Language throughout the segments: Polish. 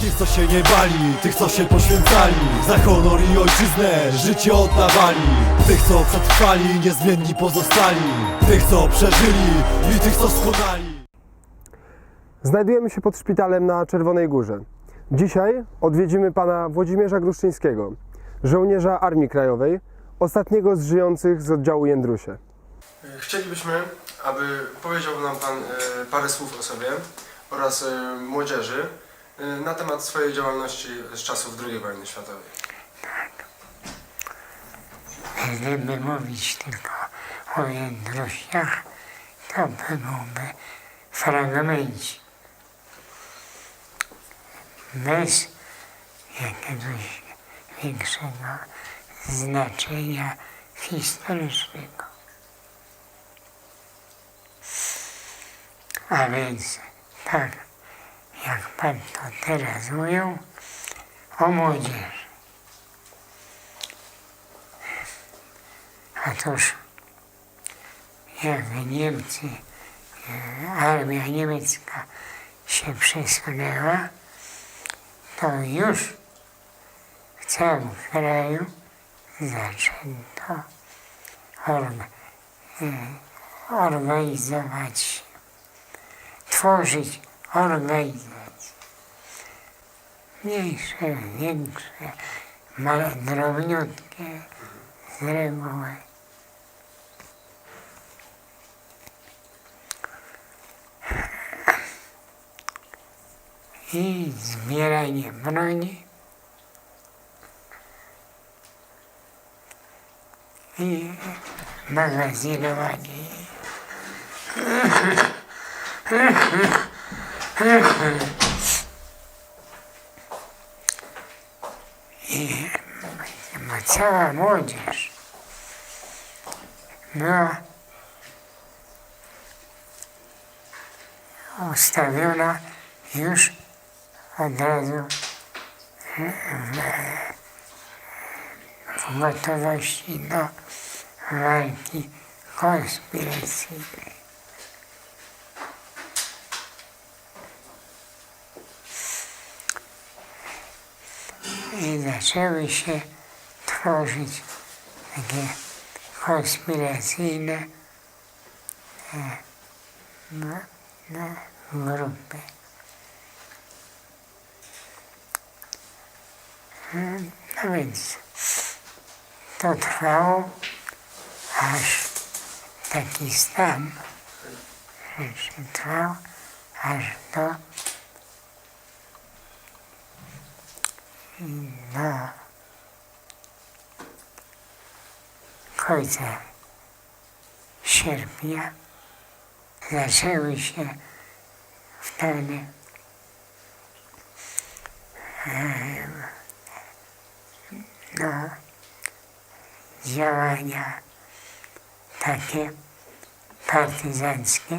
Tych co się nie bali, tych co się poświęcali Za honor i ojczyznę życie oddawali Tych co przetrwali, niezmienni pozostali Tych co przeżyli i tych co skonali Znajdujemy się pod szpitalem na Czerwonej Górze. Dzisiaj odwiedzimy pana Włodzimierza Gruszczyńskiego, żołnierza Armii Krajowej, ostatniego z żyjących z oddziału Jędrusie. Chcielibyśmy, aby powiedział nam Pan e, parę słów o sobie oraz e, młodzieży na temat swojej działalności z czasów II wojny światowej. Gdyby mówić tylko o Jędrusiach, to by byłby fragmencie. Bez jakiegoś większego znaczenia historycznego. A więc tak, jak Pan to teraz ujął, o młodzieży. Otóż jak Niemcy, e, armia niemiecka się przesunęła, to już w całym kraju zaczęto orga, e, organizować tworzyć organizacje. Mniejsze, większe, małe, drobniutkie z reguły. i zbieranie broni i magazynowanie jej. I cała młodzież była ustawiona już od razu w gotowości do walki konspiracyjnej. I zaczęły się tworzyć takie konspiracyjne e, no, no, grupy. No więc to trwało aż taki stan rzeczy trwał aż do do końca sierpnia zaczęły się wtedy no, działania takie partyzanckie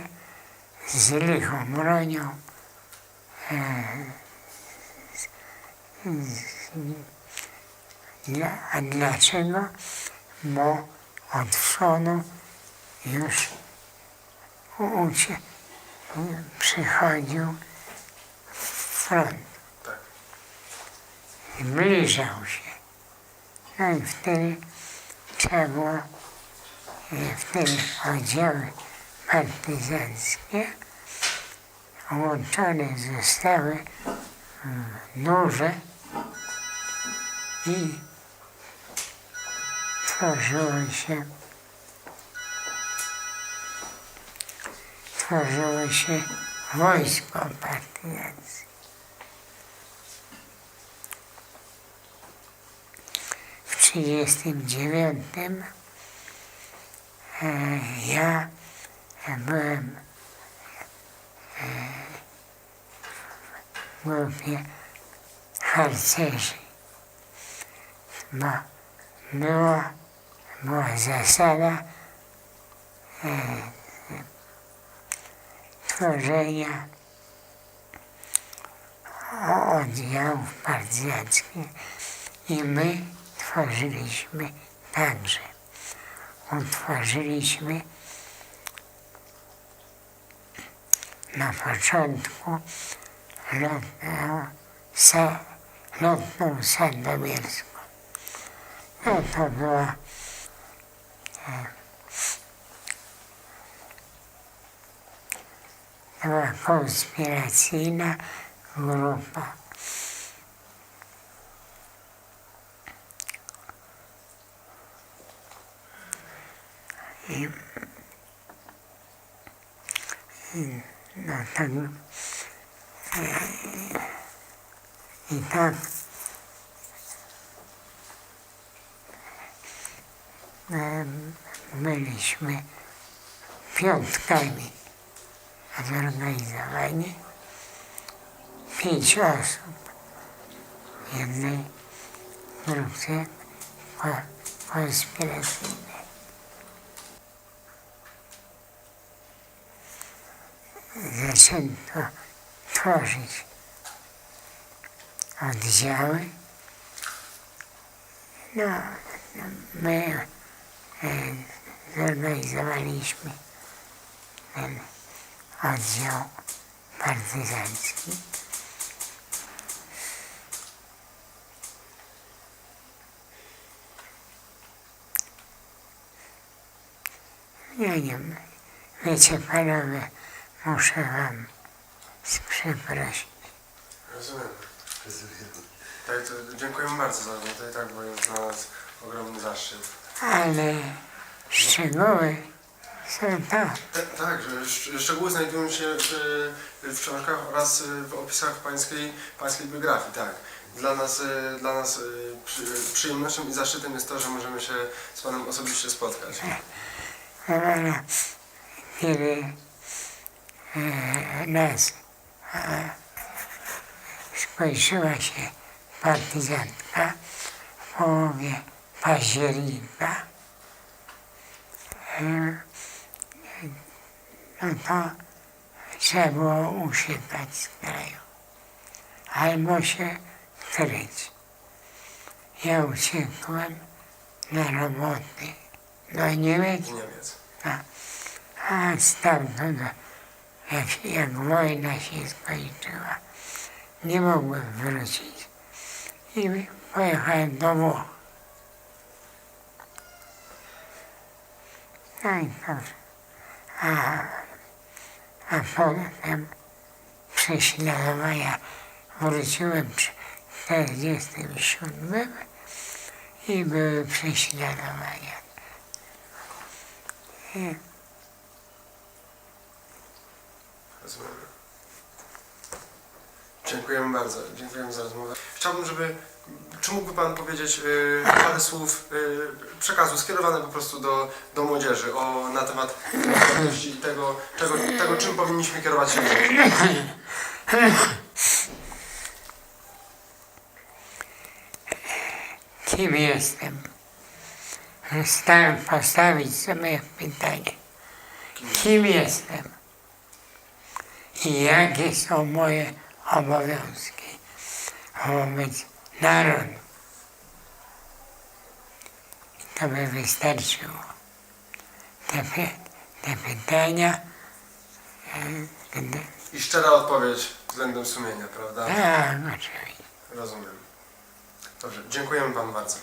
z lichą bronią. A dlaczego? Bo od przodu już ucie, przychodził front. Zbliżał się. No i wtedy trzeba było, wtedy oddziały partyzanckie łączone zostały duże i tworzyło się tworzyło się wojsko partyzanckie. W 1939 e, ja byłem e, w grupie harcerzy, bo była, była zasada e, tworzenia oddziałów partyzanckich i my tworzyliśmy także. Utworzyliśmy na początku lutego sa, lotną sandomierską. No to była e, to była konspiracyjna grupa. I, i no tak, byliśmy piątkami zorganizowani. Pięć osób w jednej grupie ko- konspiracyjnej. Zaczęto tworzyć oddziały. No, my e, zorganizowaliśmy ten oddział partyzancki. Nie wiem, wiecie panowie, muszę wam przeprosić. Rozumiem. Tak, to dziękujemy bardzo za to i tak, bo jest dla nas ogromny zaszczyt. Ale szczegóły są tam. E, Tak, szczegóły znajdują się w, w książkach oraz w opisach pańskiej, pańskiej biografii, tak. Dla nas, e, dla nas e, przy, przyjemnością i zaszczytem jest to, że możemy się z Panem osobiście spotkać. Ona, kiedy nas skończyła się partyzantka w połowie października, e, no to trzeba było uciekać z kraju albo się kryć. Ja uciekłem na roboty do Niemiec Niemiec. a stamtąd, jak, jak wojna się skończyła, nie mogłem wrócić. I pojechałem do Włoch. To, a, a potem prześladowania wróciłem w 47 i były prześladowania. I. Dziękujemy bardzo. Dziękujemy za rozmowę. Chciałbym, żeby. Czy mógłby Pan powiedzieć y, parę słów y, przekazu skierowane po prostu do, do młodzieży o, na temat wartości tego, czego, tego, czym powinniśmy kierować się kim jestem? Stałem postawić sobie pytanie, kim jestem? I jakie są moje obowiązki wobec narodu. I to by wystarczyło. Te, py- te pytania, e, I szczera odpowiedź względem sumienia, prawda? tak, oczywiście. Rozumiem. Dobrze, dziękujemy Panu bardzo.